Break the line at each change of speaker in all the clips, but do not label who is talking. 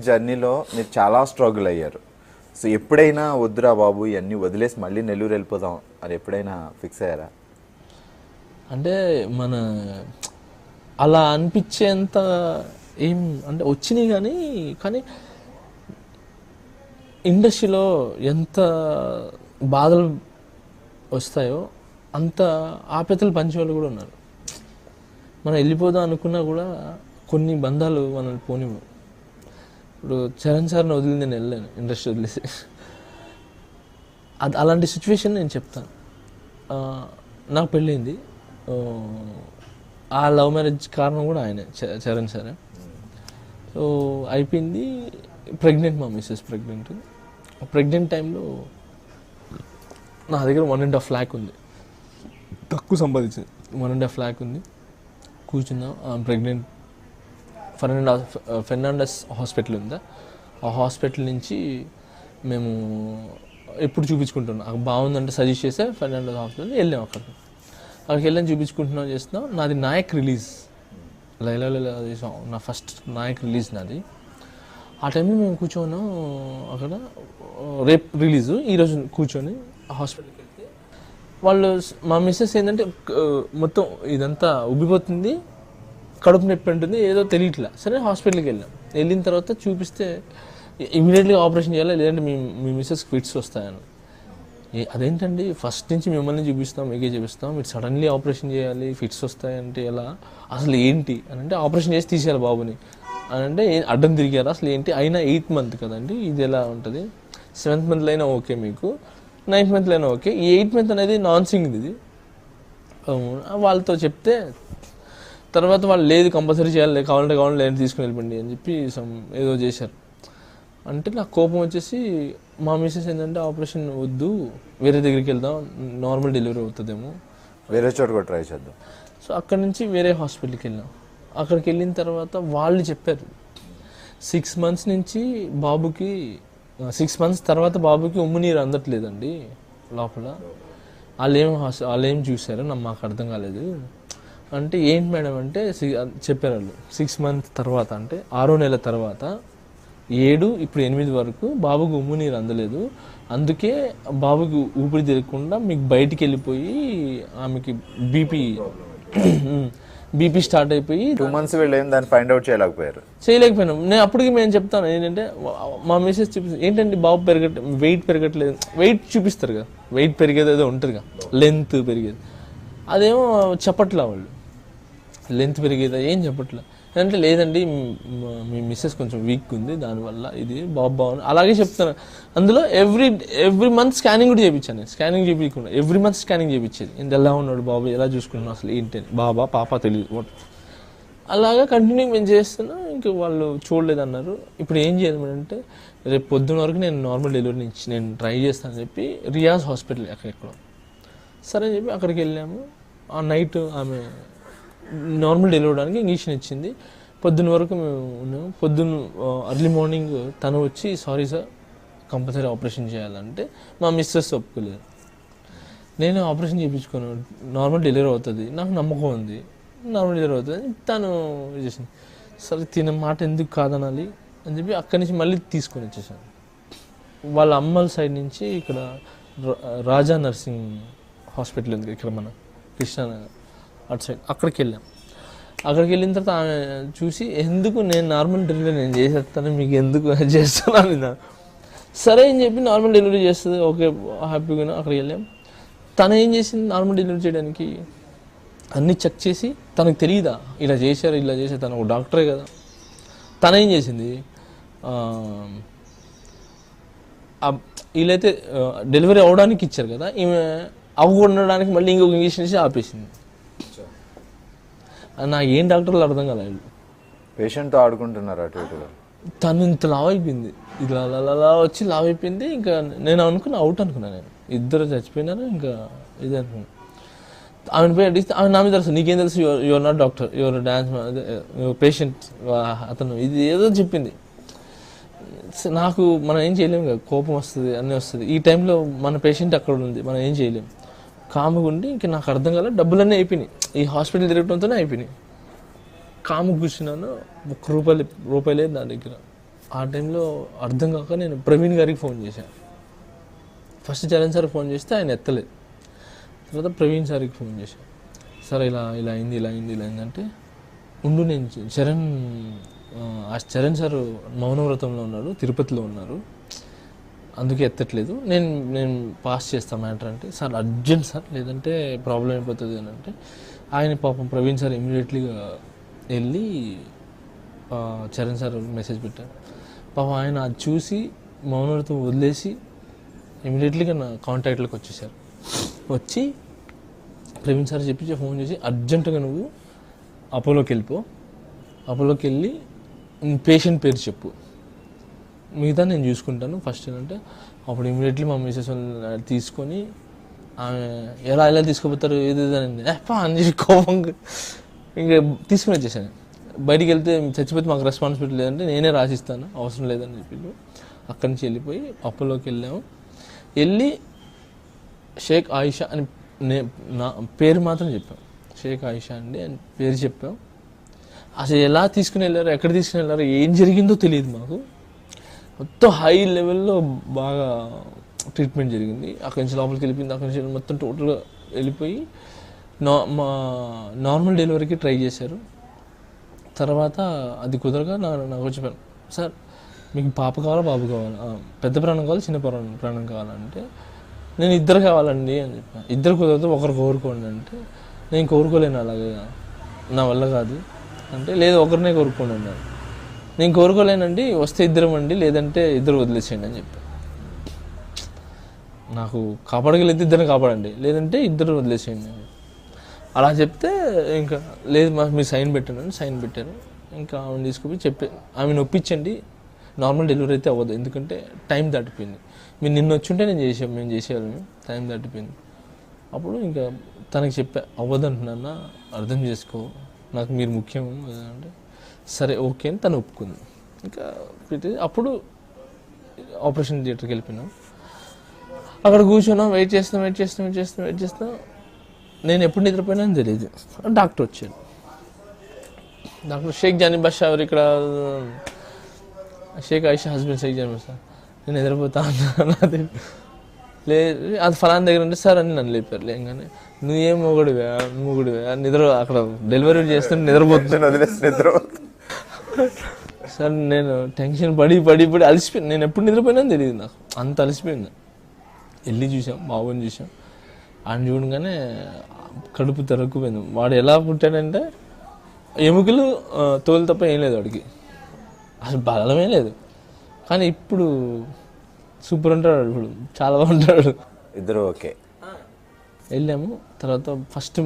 జర్నీలో మీరు చాలా స్ట్రగుల్ అయ్యారు. సో ఎప్పుడైనా వద్దురా బాబు ఇవన్నీ వదిలేసి మళ్ళీ నెల్లూరు వెళ్ళిపోదాం అది ఎప్పుడైనా ఫిక్స్ అయ్యారా?
అంటే మన అలా అనిపించేంత ఏం అంటే వచ్చినాయి కానీ కానీ ఇండస్ట్రీలో ఎంత బాధలు వస్తాయో అంత ఆప్యతలు పంచేవాళ్ళు కూడా ఉన్నారు. మనం వెళ్ళిపోదాం అనుకున్నా కూడా కొన్ని బంధాలు మనల్ని పోనివ్వు ఇప్పుడు చరణ్ సార్ని వదిలి నేను వెళ్ళాను ఇండస్ట్రీ వదిలేసి. అది అలాంటి సిచ్యువేషన్ నేను చెప్తాను. నాకు పెళ్ళింది. ఆ, లవ్ మ్యారేజ్ కారణం కూడా ఆయనే చరణ్ సారే. సో అయిపోయింది. ప్రెగ్నెంట్ మా మిస్సెస్ ప్రెగ్నెంట్ ప్రెగ్నెంట్ టైంలో నా దగ్గర వన్ అండ్ హాఫ్ ల్యాక్ ఉంది. తక్కువ సంపాదించింది. వన్ అండ్ హాఫ్ ల్యాక్ ఉంది. కూర్చున్నాం. ప్రెగ్నెంట్ ఫెర్నాండస్ ఫెర్నాండస్ హాస్పిటల్ ఉందా? ఆ హాస్పిటల్ నుంచి మేము ఎప్పుడు చూపించుకుంటున్నాం. బాగుందంటే సజెస్ట్ చేస్తే ఫెర్నాండస్ హాస్పిటల్ వెళ్ళాం అక్కడికి. అక్కడికి వెళ్ళాం చూపించుకుంటున్నాం చేస్తున్నాం. నాది నాయక్ రిలీజ్. లైలా చేసాం నా ఫస్ట్ నాయక్ రిలీజ్ నాది. ఆ టైంలో మేము కూర్చోన్నాం అక్కడ రేపు రిలీజ్. ఈరోజు కూర్చొని హాస్పిటల్కి వెళ్తే వాళ్ళు మా మిస్సెస్ ఏంటంటే మొత్తం ఇదంతా ఉబ్బిపోతుంది. కడుపు నొప్పి ఉంటుంది ఏదో తెలియట్లా. సరే హాస్పిటల్కి వెళ్ళాం. వెళ్ళిన తర్వాత చూపిస్తే ఇమీడియట్గా ఆపరేషన్ చేయాలి లేదంటే మీ మీ మిస్సెస్ ఫిట్స్ వస్తాయని. ఏ అదేంటండి? ఫస్ట్ నుంచి మిమ్మల్ని చూపిస్తాం మీకే చూపిస్తాం. మీరు సడన్లీ ఆపరేషన్ చేయాలి ఫిట్స్ వస్తాయంటే ఎలా? అసలు ఏంటి? అని అంటే ఆపరేషన్ చేసి తీసేయాలి బాబుని. అని అంటే అడ్డం తిరిగారు. అసలు ఏంటి? అయినా ఎయిత్ మంత్ కదండి ఇది ఎలా ఉంటుంది? సెవెంత్ మంత్లో అయినా ఓకే మీకు. నైన్త్ మంత్లో అయినా ఓకే. ఈ ఎయిత్ మంత్ అనేది నాన్ సింగ్ ఇది. వాళ్ళతో చెప్తే తర్వాత వాళ్ళు లేదు కంపల్సరీ చేయాలి కావాలంటే కావాలంటే లేదు తీసుకుని వెళ్ళిపోండి అని చెప్పి some ఏదో చేశారు. అంటే నాకు కోపం వచ్చేసి మా మిస్సెస్ ఏంటంటే ఆపరేషన్ వద్దు వేరే దగ్గరికి వెళ్దాం నార్మల్ డెలివరీ అవుతుందేమో.
వేరే చోట కూడా ట్రై చేద్దాం.
సో అక్కడ నుంచి వేరే హాస్పిటల్కి వెళ్ళాం. అక్కడికి వెళ్ళిన తర్వాత వాళ్ళు చెప్పారు సిక్స్ మంత్స్ నుంచి బాబుకి సిక్స్ మంత్స్ తర్వాత బాబుకి ఉమ్ము నీరు అందట్లేదండి లోపల. వాళ్ళు ఏం హాస్ వాళ్ళు ఏం చూసారో నాకు మాకు అర్థం కాలేదు. అంటే ఏంటి మేడం అంటే సి- చెప్పారు వాళ్ళు సిక్స్ మంత్ తర్వాత అంటే ఆరో నెల తర్వాత ఏడు ఇప్పుడు ఎనిమిది వరకు బాబుకు ఉమ్ము నీరు అందలేదు. అందుకే బాబుకి ఊపిరి తిరగకుండా మీకు బయటికి వెళ్ళిపోయి ఆమెకి బీపీ బీపీ స్టార్ట్ అయిపోయి
టూ మంత్స్ దాన్ని ఫైండ్ అవుట్ చేయలేకపోయారు.
చేయలేకపోయినాం. నేను అప్పటికి మేము చెప్తాను ఏంటంటే మా మెసేజ్ చూపిస్తాను ఏంటంటే బాబు పెరగట్ వెయిట్ పెరగట్లేదు. వెయిట్ చూపిస్తారు కదా వెయిట్ పెరిగేది ఏదో ఉంటుంది కదా లెంత్ పెరిగేది. అదేమో చెప్పట్లా వాళ్ళు. లెంత్ పెరిగేదా ఏం చెప్పట్లా. అంటే లేదండి మీ మిస్సెస్ కొంచెం వీక్ ఉంది దానివల్ల ఇది బాబు బాగుంది. అలాగే చెప్తాను అందులో ఎవ్రీ ఎవ్రీ మంత్ స్కానింగ్ కూడా చేయించాను నేను. స్కానింగ్ చేయించకుండా ఎవ్రీ మంత్ స్కానింగ్ చేయించేది. ఇంత ఎలా ఉన్నాడు బాబు? ఎలా చూసుకున్నాను అసలు? ఏంటి? బాబా పాప తెలియదు. అలాగా కంటిన్యూ మేము చేస్తున్నా. ఇంక వాళ్ళు చూడలేదు అన్నారు ఇప్పుడు ఏం చేయాలి అంటే రేపు పొద్దున వరకు నేను నార్మల్ డెలివరీ నుంచి నేను ట్రై చేస్తానని చెప్పి రియాజ్ హాస్పిటల్ అక్కడెక్కడ సరే అని చెప్పి అక్కడికి వెళ్ళాము. ఆ నైట్ ఆమె నార్మల్ డెలివరీ అవడానికి ఇచ్చింది పొద్దున్న వరకు మేము ఉన్నాము పొద్దున్న అర్లీ మార్నింగ్ తను వచ్చి సారీ సార్ కంపల్సరీ ఆపరేషన్ చేయాలంటే మా మిస్సెస్ ఒప్పుకోలేదు. నేను ఆపరేషన్ చేయించుకోను. నార్మల్ డెలివరీ అవుతుంది. నాకు నమ్మకం ఉంది. నార్మల్ డెలివరీ అవుతుంది. తను ఇది చేసింది. సరే తిన మాట ఎందుకు కాదనాలి? అని చెప్పి అక్కడి నుంచి మళ్ళీ తీసుకొని వచ్చేసాను. వాళ్ళ అమ్మల సైడ్ నుంచి ఇక్కడ రా- రాజా నర్సింగ్ హాస్పిటల్ ఉంది. ఇక్కడ మన కృష్ణానగర్ అటు సైడ్ అక్కడికి వెళ్ళాం. అక్కడికి వెళ్ళిన తర్వాత ఆమె చూసి ఎందుకు నేను నార్మల్ డెలివరీ నేను చేసేస్తాను మీకు ఎందుకు చేస్తున్నాను అని సరే అని చెప్పి నార్మల్ డెలివరీ చేస్తుంది. ఓకే హ్యాపీగా అక్కడికి వెళ్ళాం. తను ఏం చేసింది నార్మల్ డెలివరీ చేయడానికి? అన్నీ చెక్ చేసి తనకు తెలియదా ఇలా చేశారు ఇలా చేశారు తను ఒక డాక్టరే కదా. తను ఏం చేసింది? వీళ్ళైతే డెలివరీ అవ్వడానికి ఇచ్చారు కదా ఈమె అవ్వకుండడానికి మళ్ళీ ఇంకొక ఇంజక్షన్ ఇచ్చి ఆపేసింది. నాకు ఏం డాక్టర్లు అర్థం కాలేదు.
పేషెంట్తో ఆడుకుంటున్నారు అటు ఇటుగా
తను ఇంత లావ్ అయిపోయింది. ఇలా అలా వచ్చి లావ్ అయిపోయింది. ఇంకా నేను అనుకున్నా అవుట్ అనుకున్నా నేను. ఇద్దరు చచ్చిపోయినారు ఇంకా ఇది అనుకున్నా. ఆమెను పోయి అడిగితే ఆమె నా మీద తెలుసు నీకేం తెలుసు your not doctor your dance patient అతను. ఇది ఏదో చెప్పింది. నాకు మనం ఏం చేయలేము కదా కోపం వస్తుంది అన్నీ వస్తుంది. ఈ టైంలో మన పేషెంట్ అక్కడ ఉంది మనం ఏం చేయలేము కాముగా ఉండి ఇంక నాకు అర్థం కాలేదు డబ్బులన్నీ అయిపోయినాయి. ఈ హాస్పిటల్ తిరగడంతోనే అయిపోయినాయి. కాము కూర్చున్నాను. ఒక్క రూపాయలు రూపాయి లేదు నా దగ్గర. ఆ టైంలో అర్థం కాక నేను ప్రవీణ్ గారికి ఫోన్ చేశాను ఫస్ట్ చరణ్ సార్ ఫోన్ చేస్తే ఆయన ఎత్తలేదు. తర్వాత ప్రవీణ్ సార్కి ఫోన్ చేశాను సార్ ఇలా ఇలా అయింది ఇలా అయింది ఇలా అయిందంటే ఉండు నేను చరణ్ ఆ చరణ్ సార్ మౌనవ్రతంలో ఉన్నారు తిరుపతిలో ఉన్నారు. అందుకే ఎత్తట్లేదు. నేను నేను పాస్ చేస్తాను మ్యాటర్ అంటే సార్ అర్జెంట్ సార్ లేదంటే ప్రాబ్లం అయిపోతుంది అని అంటే ఆయన పాపం ప్రవీణ్ సార్ ఇమీడియట్లీగా వెళ్ళి చరణ్ సార్ మెసేజ్ పెట్టారు. పాపం ఆయన అది చూసి మౌనతో వదిలేసి ఇమీడియట్లీగా నా కాంటాక్ట్లోకి వచ్చేసారు. వచ్చి ప్రవీణ్ సార్ చెప్పి ఫోన్ చేసి అర్జెంటుగా నువ్వు అపోలోకి వెళ్ళిపో. అపోలోకి వెళ్ళి పేషెంట్ పేరు చెప్పు. మిగతా నేను చూసుకుంటాను. ఫస్ట్ ఏంటంటే అప్పుడు ఇమీడియట్లీ మా మిసెస్ వాళ్ళని తీసుకొని ఆమె ఎలా ఎలా తీసుకుపోతారు ఏది ఇది అని అని చెప్పి ఇంకా తీసుకుని వచ్చేసాను. బయటికి వెళ్తే చచ్చిపోతే మాకు రెస్పాన్సిబిలిటీ లేదంటే నేనే రాసిస్తాను అవసరం లేదని చెప్పి అక్కడి నుంచి వెళ్ళిపోయి అప్పులోకి వెళ్ళాము. వెళ్ళి షేక్ ఆయిషా అని నే నా పేరు మాత్రం చెప్పాం. షేక్ ఆయిషా అండి అని పేరు చెప్పాం. అసలు ఎలా తీసుకుని వెళ్ళారు ఎక్కడ తీసుకుని వెళ్ళారు ఏం జరిగిందో తెలియదు మాకు. మొత్తం హై లెవెల్లో బాగా ట్రీట్మెంట్ జరిగింది. అక్కడి నుంచి లోపలికి వెళ్ళిపోయింది. అక్కడి నుంచి మొత్తం టోటల్గా వెళ్ళిపోయి నా మా నార్మల్ డెలివరీకి ట్రై చేశారు. తర్వాత అది కుదరగా నా నాకు చెప్పాను సార్ మీకు పాప కావాలా బాబు కావాలా? పెద్ద ప్రాణం కావాలి చిన్న ప్రాణం ప్రాణం కావాలంటే నేను ఇద్దరు కావాలండి అని చెప్పాను. ఇద్దరు కుదరదు ఒకరు కోరుకోండి అంటే నేను కోరుకోలేను అలాగే నా వల్ల కాదు అంటే లేదు ఒకరినే కోరుకోండి అన్నారు. నేను కోరుకోలేనండి వస్తే ఇద్దరం అండి లేదంటే ఇద్దరు వదిలేసేయండి అని చెప్పాను నాకు కాపాడగలిగితే ఇద్దరిని కాపాడండి లేదంటే ఇద్దరు వదిలేసేయండి అని. అలా చెప్తే ఇంకా లేదు మా మీరు సైన్ పెట్టాను సైన్ పెట్టారు. ఇంకా ఆమెను తీసుకుపోయి చెప్పే ఆమెను ఒప్పించండి నార్మల్ డెలివరీ అయితే అవ్వదు ఎందుకంటే టైం దాటిపోయింది. మీరు నిన్న వచ్చుంటే నేను చేసాం మేము చేసేవాళ్ళం టైం దాటిపోయింది. అప్పుడు ఇంకా తనకి చెప్పా అవ్వదంటున్నా అర్థం చేసుకో నాకు మీరు ముఖ్యం అంటే సరే ఓకే అని తను ఒప్పుకుంది. ఇంకా పెట్టి అప్పుడు ఆపరేషన్ థియేటర్కి వెళ్ళిపోయినాం. అక్కడ కూర్చున్నాం వెయిట్ చేస్తాం వెయిట్ చేస్తాం వెయిట్ చేస్తాం వెయిట్ చేస్తాం నేను ఎప్పుడు నిద్రపోయినా తెలియదు. డాక్టర్ వచ్చాడు. డాక్టర్ షేక్ జానీ బషా ఎవరు ఇక్కడ? Sheikh Aisha husband Sheikh Johnny Basha. నేను నిద్రపోతా అన్నది నాది లేదు అది ఫలానా దగ్గర ఉంటే సార్ అని నన్ను లేపారు. లేగానే నువ్వేం మొగుడివే మొగుడివే నిద్ర అక్కడ డెలివరీ చేస్తుంటే నిద్రపోతుంది
వదిలేసి నిద్ర
సార్ నేను టెన్షన్ పడి పడి పడి అలసిపోయింది నేను ఎప్పుడు నిద్రపోయినా తెలియదు నాకు. అంత అలసిపోయింది. వెళ్ళి చూసాం బాబుని చూసాం ఆయన చూడగానే కడుపు తెరక్కుపోయింది. వాడు ఎలా పుట్టాడంటే ఎముకలు తోలు తప్ప ఏం లేదు వాడికి. అసలు బలమే లేదు. కానీ ఇప్పుడు సూపర్ ఉంటాడు ఇప్పుడు. చాలా బాగుంటాడు.
ఇద్దరు ఓకే.
వెళ్ళాము. తర్వాత ఫస్ట్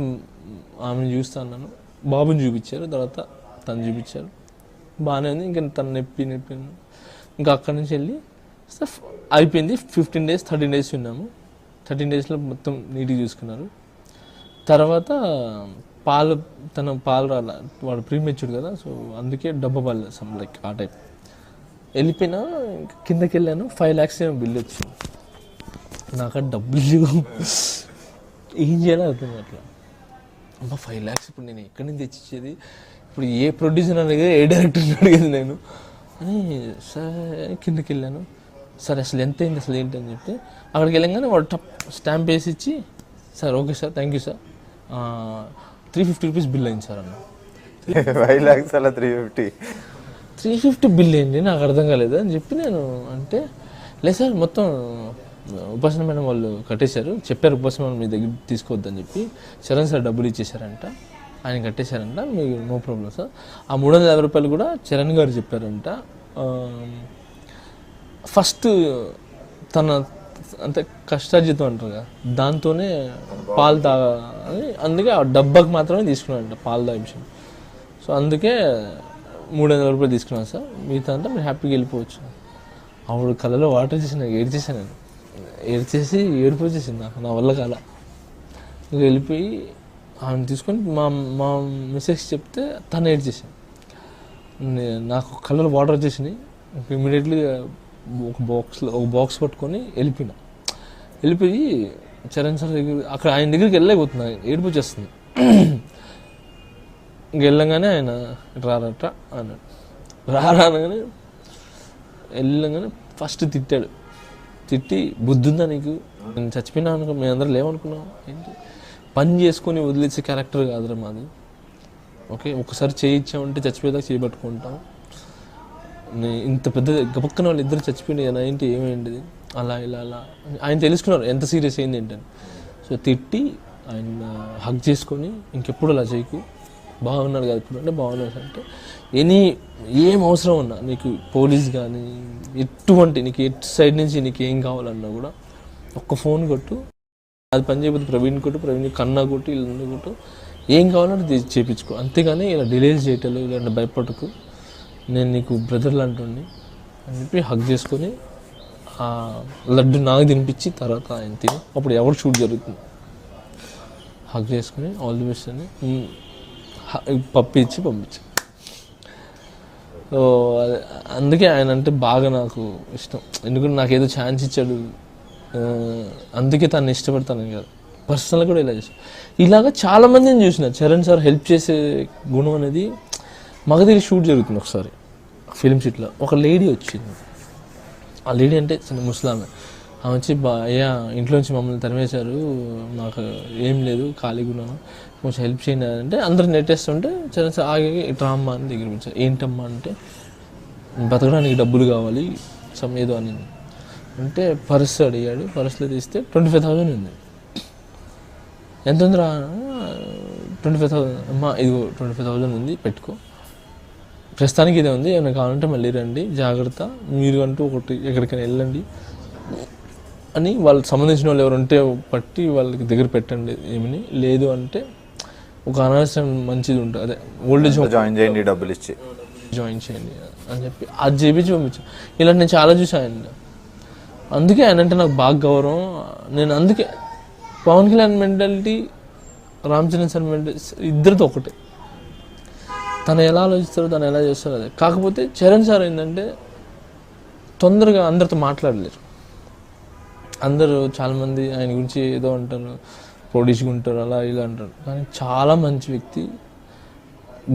ఆమెను చూస్తా అన్నాను. బాబుని చూపించారు. తర్వాత తను చూపించారు. బాగానే ఉంది. ఇంకా తను నొప్పి నొప్పి ఇంకా అక్కడి నుంచి వెళ్ళి అయిపోయింది. ఫిఫ్టీన్ డేస్ థర్టీన్ డేస్ ఉన్నాము. థర్టీన్ డేస్లో మొత్తం నీట్గా చూసుకున్నారు. తర్వాత పాలు తన పాలు రాల వాడు ప్రీమెచ్చుడు కదా సో అందుకే డబ్బా పాలు సమ్ లైక్ ఆ టైప్ వెళ్ళిపోయినా ఇంకా కిందకి వెళ్ళాను. ఫైవ్ ల్యాక్స్ ఏమో బిల్ వచ్చింది. నాకు డబ్బులు లేవు. ఏం చేయాలో అర్థం అట్లా అమ్మ ఫైవ్ ల్యాక్స్ ఇప్పుడు నేను ఎక్కడి నుంచి తెచ్చిచ్చేది? ఇప్పుడు ఏ ప్రొడ్యూసర్ అడిగేది ఏ డైరెక్టర్ అడిగేది నేను? అని సరే కిందకి వెళ్ళాను సరే అసలు ఎంత అయింది అసలు ఏంటి? అని చెప్తే అక్కడికి వెళ్ళగానే వాడు టప్ స్టాంప్ వేసి ఇచ్చి sir okay sir thank you sir. Three fifty rupees bill అయింది సార్ అన్న.
ఫైవ్ ల్యాక్స్ అలా three fifty.
Three fifty bill ఏంటి నాకు అర్థం కాలేదు అని చెప్పి నేను అంటే లేదు సార్ మొత్తం ఉపాసన మేడం వాళ్ళు కట్టేశారు చెప్పారు ఉపాసన మీ దగ్గర తీసుకోవద్దని చెప్పి చరణ్ సార్ డబ్బులు ఇచ్చేసారంట ఆయన కట్టేశారంట మీకు నో ప్రాబ్లం సార్. ఆ మూడు వందల యాభై రూపాయలు కూడా చరణ్ గారు చెప్పారంట. ఫస్ట్ తన అంటే కష్టార్జితం అంటారు కదా దాంతోనే పాలు తాగాలని అందుకే ఆ డబ్బాకి మాత్రమే తీసుకున్నాడంట పాలు తాగే విషయం సో అందుకే మూడు వందల రూపాయలు తీసుకున్నాను సార్. మిగతా అంతా మీరు హ్యాపీగా వెళ్ళిపోవచ్చు. ఆవిడ కళ్ళలో వాటర్ చేసి నాకు ఏడ్చేసాను నేను. ఏడ్చేసి ఏడిపోచేసింది నాకు నా వల్ల కాల. వెళ్ళిపోయి ఆమెను తీసుకొని మా మా మిస్సెస్ చెప్తే తను ఏడ్చేసాను నే- నాకు కలర్ వాటర్ వచ్చేసినాయి. ఇమీడియట్లీ ఒక బాక్స్లో ఒక బాక్స్ పట్టుకొని వెళ్ళిపోయినా. వెళ్ళిపోయి చరణ్ సార్ దగ్గర అక్కడ ఆయన దగ్గరికి వెళ్ళలేకపోతున్నా ఏడుపు వచ్చేస్తుంది ఇంక వెళ్ళంగానే ఆయన రారట అన్నాడు. రారా అనగానే వెళ్ళగానే ఫస్ట్ తిట్టాడు. తిట్టి బుద్ధుందా నీకు? నేను చచ్చిపోయినా అనుకో మేము అందరం లేవనుకున్నాం. ఏంటి? పని చేసుకొని వదిలేసే క్యారెక్టర్ కాదురా మాది. ఓకే ఒకసారి చేయించామంటే చచ్చిపోయేదాకా చేయబట్టుకుంటాం ఇంత పెద్ద గబక్కన వాళ్ళు ఇద్దరు చచ్చిపోయినాయి కదా ఏంటి ఏమైంది? అలా ఇలా అలా. ఆయన తెలుసుకున్నారు ఎంత సీరియస్ అయింది ఏంటని సో తిట్టి ఆయన హక్ చేసుకొని ఇంకెప్పుడు అలా చేయకు. బాగున్నాడు కదా ఇప్పుడు అంటే బాగున్నాడు అంటే. ఎనీ ఏం అవసరం ఉన్నా నీకు పోలీస్ కానీ ఎటువంటి నీకు ఎటు సైడ్ నుంచి నీకు ఏం కావాలన్నా కూడా ఒక్క ఫోన్ కొట్టు. అది పని చేయకపోతే ప్రవీణ్ కొట్టు ప్రవీణ్ కన్నా కొట్టు ఇలా కొట్టు. ఏం కావాలంటే అది చేయించుకో అంతేగాని ఇలా డిలేస్ చేయటం ఇలాంటి భయపడకు. నేను నీకు బ్రదర్ లాంటి అని చెప్పి హక్ చేసుకొని ఆ లడ్డు నాకు తినిపించి తర్వాత ఆయన తిని అప్పుడు ఎవరు షూట్ జరుగుతుంది. హక్ చేసుకొని ఆల్ ది బెస్ట్ అని పప్పు ఇచ్చి పంపించి. సో అందుకే ఆయన అంటే బాగా నాకు ఇష్టం. ఎందుకంటే నాకు ఏదో ఛాన్స్ ఇచ్చాడు. అందుకే తను ఇష్టపడతాను కాదు. పర్సనల్ కూడా ఇలా చేస్తాను ఇలాగ చాలామందిని చూసిన. చరణ్ సార్ హెల్ప్ చేసే గుణం అనేది మగ దగ్గర షూట్ జరుగుతుంది ఒకసారి. ఫిలిం సిట్లో ఒక లేడీ వచ్చింది. ఆ లేడీ అంటే చిన్న ముస్లామే. ఆమె వచ్చి బా అయ్యా ఇంట్లోంచి మమ్మల్ని తరిమేశారు. మాకు ఏం లేదు ఖాళీగా ఉన్నాను కొంచెం హెల్ప్ చేయండి అంటే అందరు నెట్టేస్తుంటే చరణ్ సార్ ఆగి ఇట్రా అమ్మ అని దగ్గర వచ్చారు ఏంటమ్మా అంటే బతకడానికి డబ్బులు కావాలి సమ్ ఏదో అని. అంటే పర్స్ అడిగాడు. పర్స్లో తీస్తే ట్వంటీ ఫైవ్ థౌసండ్ ఉంది. ఎంత ఉందిరా? ట్వంటీ ఫైవ్ థౌసండ్ అమ్మా ఇదిగో ట్వంటీ ఫైవ్ థౌసండ్ ఉంది పెట్టుకో. ప్రస్తుతానికి ఇదే ఉంది. ఏమైనా కావాలంటే మళ్ళీ రండి. జాగ్రత్త. మీరు అంటూ ఒకటి ఎక్కడికైనా వెళ్ళండి. అని వాళ్ళకి సంబంధించిన వాళ్ళు ఎవరు ఉంటే పట్టి వాళ్ళకి దగ్గర పెట్టండి. ఏమని? లేదు అంటే ఒక అనవసరం మంచిది ఉంటుంది. అదే ఓల్డేజ్ హోమ్.
జాయిన్ చేయండి డబ్బులు ఇచ్చి.
జాయిన్ చేయండి అని చెప్పి. అది చేపించి పంపించాను ఇలాంటి నేను చాలా చూసాను అందుకే ఆయన అంటే నాకు బాగా గౌరవం. నేను అందుకే Pawan Kalyan mentality Ram Charan sir mentality ఇద్దరితో ఒకటే. తను ఎలా ఆలోచిస్తారో తను ఎలా చేస్తారో అదే. కాకపోతే చరణ్ సార్ ఏంటంటే తొందరగా అందరితో మాట్లాడలేరు. అందరూ చాలామంది ఆయన గురించి ఏదో అంటారు ప్రొడ్యూస్గా ఉంటారు అలా ఇలా అంటారు. కానీ చాలా మంచి వ్యక్తి.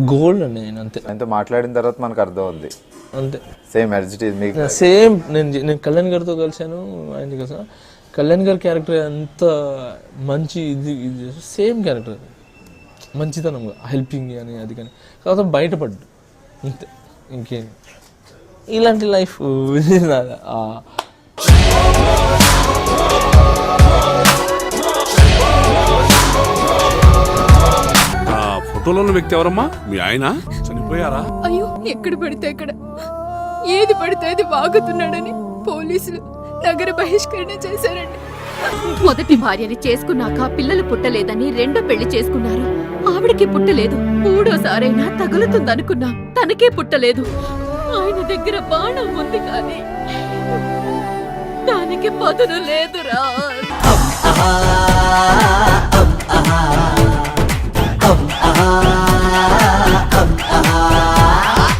గోల్డ్ అండి ఆయన అంతే.
ఆయనతో మాట్లాడిన తర్వాత మనకు అర్థం అవుద్ది
అంతే
సేమ్ ఎర్జిటీ మీకు
సేమ్ నేను నేను కళ్యాణ్ గారితో కలిశాను ఆయన కలిసాను కళ్యాణ్ గారి క్యారెక్టర్ ఎంత మంచి ఇది ఇది సేమ్ క్యారెక్టర్ మంచితనం హెల్పింగ్ అని అది కానీ. కాకపోతే బయటపడ్డు. అంతే. ఇంకేం. ఇలాంటి లైఫ్
ఫోటోలో ఉన్న వ్యక్తి ఎవరమ్మా? మీ ఆయన? చనిపోయారా?
అయ్యో ఎక్కడ పడితే అక్కడ. ఏది పడితే అది వాగుతున్నాడని పోలీసులు నగర బహిష్కరణ చేశారండి.
మొదటి భార్యని చేసుకున్నాక పిల్లలు పుట్టలేదని రెండో పెళ్ళి చేసుకున్నారు. ఆవిడకి పుట్టలేదు. మూడోసారైనా తగులుతుందనుకున్నా తనకే పుట్టలేదు. ఆయన దగ్గర బాణం ఉంది కానీ దానికి పదును లేదురా.
ah, ah, ah.